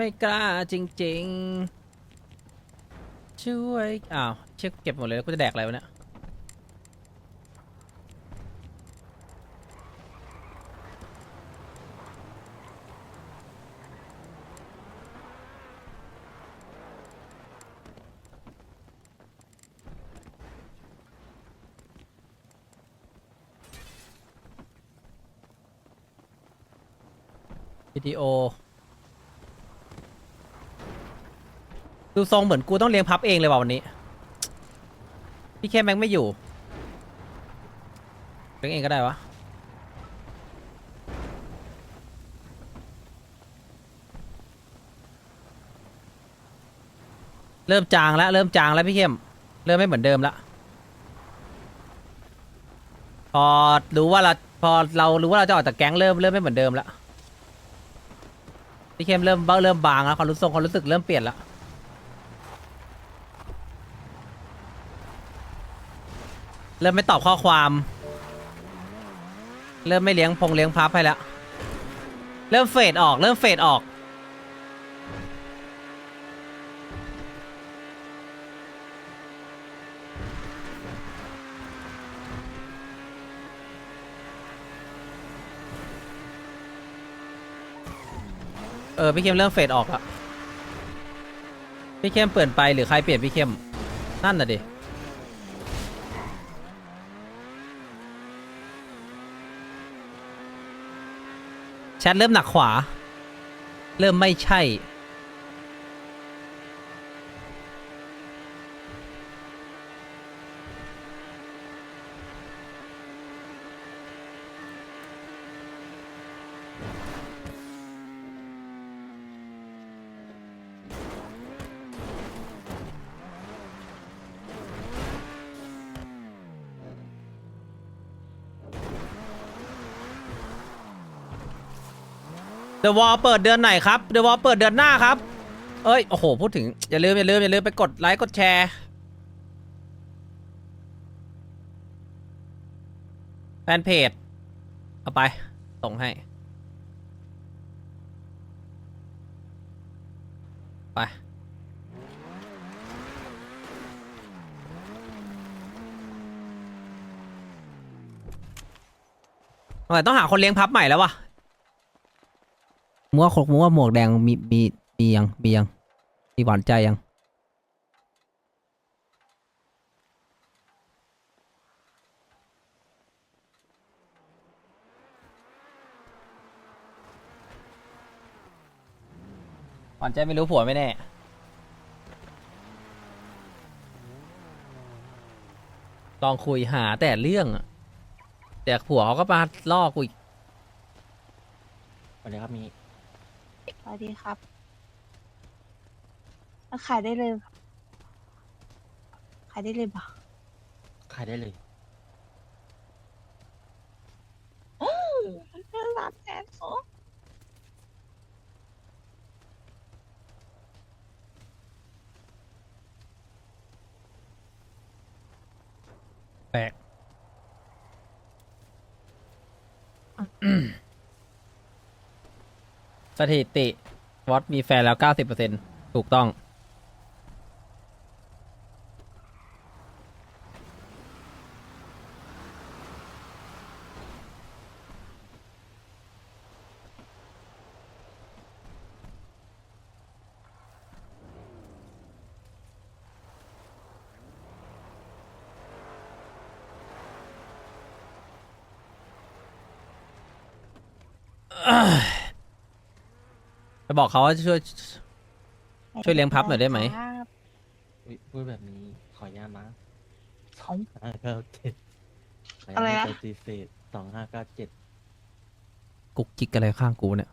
ไม่กล้าจริง ๆ ช่วย อ้าว เช็คเก็บหมดเลยแล้วกูจะแดกอะไรวะเนี่ย วิดีโอ ดูทรงเหมือนกูต้องเลี้ยงพับเองเลยว่ะวันนี้ พี่แค่แม็งไม่อยู่เลี้ยงเองก็ได้วะ เริ่มจางแล้ว เริ่มจางแล้วพี่เข้ม เริ่มไม่เหมือนเดิมละพอรู้ว่าเราพอเรารู้ว่าเราจะออกจากแก๊งเริ่มเริ่มไม่เหมือนเดิมละพี่เข้มเริ่มเบ้าเริ่มบางแล้วความรู้สึกความรู้สึกเริ่มเปลี่ยนละ เริ่มไม่ตอบข้อความ เริ่มไม่เลี้ยงพงเลี้ยงพับให้แล้ว เริ่มเฟดออก เริ่มเฟดออกเออพี่เข้มเริ่มเฟดออกละพี่เข้มเปลี่ยนไปหรือใครเปลี่ยนพี่เข้มนั่นน่ะดิ ชทเริ่มหนักขวา เริ่มไม่ใช่ เดอะวอลเปิดเดือนไหนครับเดอะวอลเปิดเดือนหน้าครับ เอ้ย โอ้โห พูดถึง อย่าลืม อย่าลืม อย่าลืม ไปกดไลค์ กดแชร์แฟนเพจ เอาไป ส่งให้ ไปแต่ต้องหาคนเลี้ยงพับใหม่แล้ววะ มัวามัวาหมวกแดงมีมีมียังมียังมีหวานใจยังหวานใจไม่รู้ผัวไม่แน่ลองคุยหาแต่เรื่องอะแต่ผัวเขาก็มาล่อกูอีก สวัสดีครับมีส วัสดีครับแล้วขายได้เลยครับขายได้เลยปะขายได้เลยร้านแอร์โซแปลก สถิติวอตมีแฟนแล้ว90%ถูกต้อง ไปบอกเขาว่าช่วย ช่วยเลี้ยงพับหน่อยได้ไหม ครับอุ๊ยพูดแบบนี้ขออนุญาตนะสอง ห้าเก้าเจ็ดอะไรนะ ปฏิเสธสองห้าเก้าเจ็ดกุกกิกอะไรข้างกูเนี่ย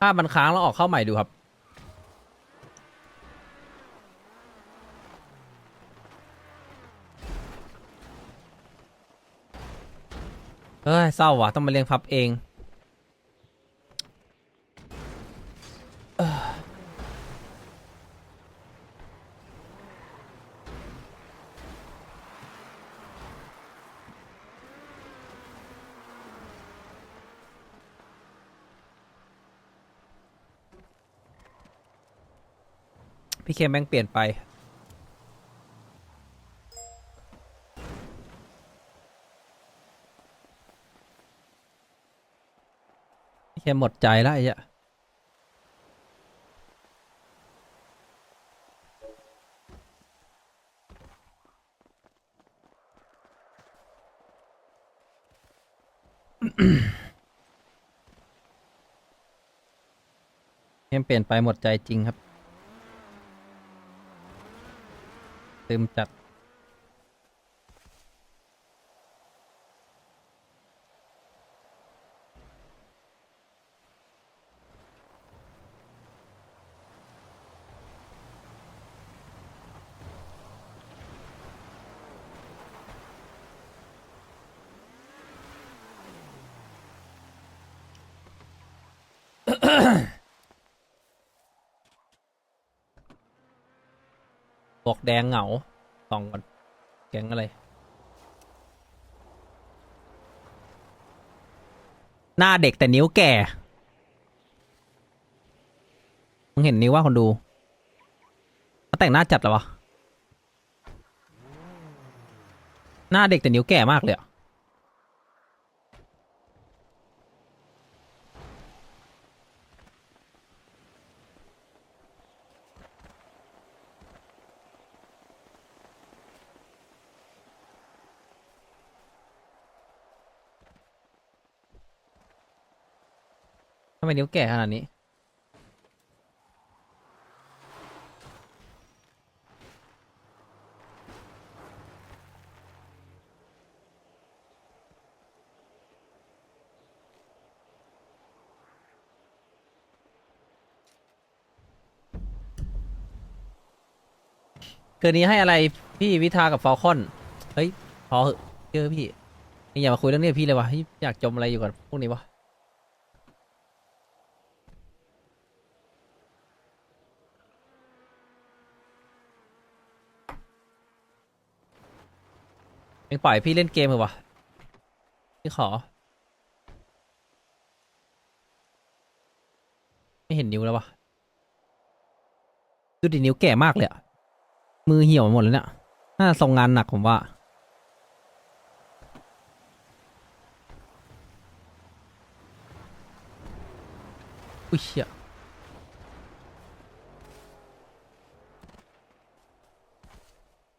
ถ้ามันค้างแล้วออกเข้าใหม่ดูครับ เฮ้ยเศร้าว่ะต้องมาเลี้ยงพับเอง พี่เคมแม่งเปลี่ยนไปพี่เคมหมดใจแล้วไอ้เหี้ยเกมเปลี่ยนไปหมดใจจริงครับ เต็มจัด บอกแดงเหงาสองก่อนแก๊งอะไร หน้าเด็กแต่นิ้วแก่มึงเห็นนิ้วว่าคนดูเขาแต่งหน้าจัดหรอวะ หน้าเด็กแต่นิ้วแก่มากเลยอะ ไมนิ้วแก่ขนาดนี้เกินนี้ให้อะไรพี่วิทากับฟอลคอน เฮ้ย พอเหอะเจอพี่นี่อย่ามาคุยเรื่องนี้กับพี่เลยวะเฮ้ยอยากจมอะไรอยู่กับพวกนี้วะ เองปล่อยพี่เล่นเกมเหรอวะพี่ขอ ไม่เห็นนิ้วแล้ววะดูดินิ้วแก่มากเลยอะมือเหี่ยวหมดเลยเนี่ยน่าจะทรงงานหนักผมว่าอุ้ยเชี่ย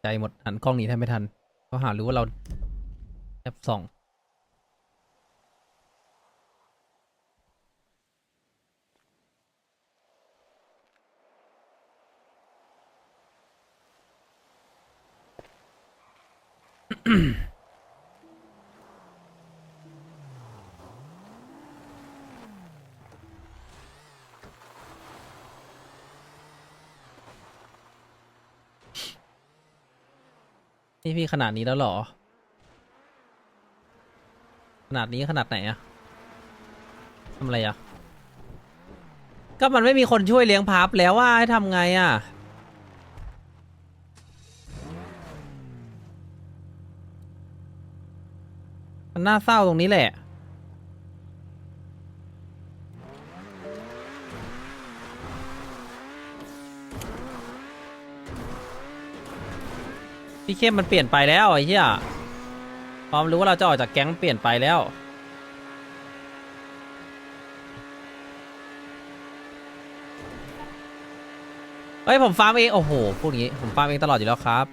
ใจหมดหันกล้องหนีแทบไม่ทัน เขาหารู้ว่าเราแอบส่อง นี่พี่ขนาดนี้แล้วหรอ ขนาดนี้ขนาดไหนอะทำอะไรอะก็มันไม่มีคนช่วยเลี้ยงพับแล้วว่าให้ทำไงอะมันน่าเศร้าตรงนี้แหละ พี่เข้มมันเปลี่ยนไปแล้วไอ้เหี้ยความรู้ว่าเราจะออกจากแก๊งเปลี่ยนไปแล้ว เฮ้ย ผมฟาร์มเอง โอ้โหพูดอย่างงี้ผมฟาร์มเองตลอดอยู่แล้วครับ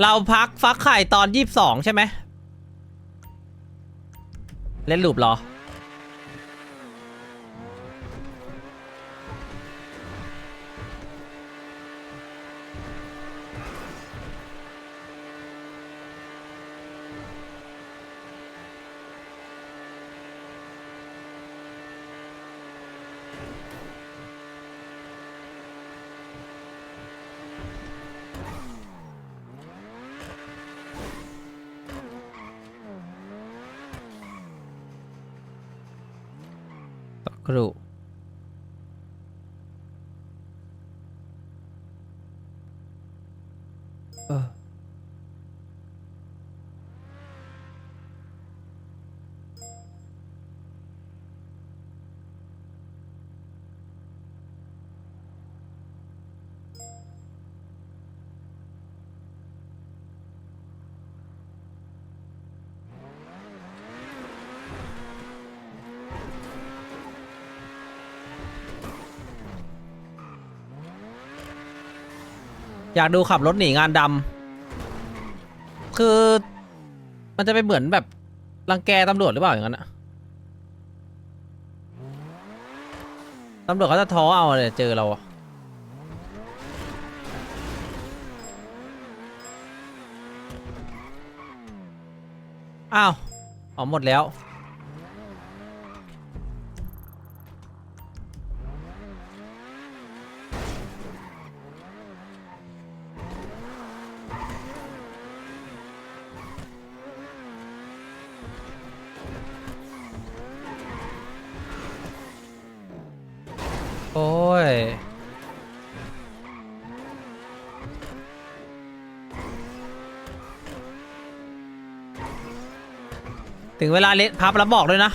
เราพักฟักไข่ตอนยี่สิบสองใช่ไหม เล่นลูปเหรอ สักครู่ อยากดูขับรถหนีงานดำคือ มันจะไปเหมือนแบบรังแกตำรวจหรือเปล่าอย่างนั้นอะตำรวจเขาจะท้อเอาเลยเจอเราอะอ้าว อ๋อหมดแล้ว โอ้ย ถึงเวลาเละพับแล้วบอกด้วยนะ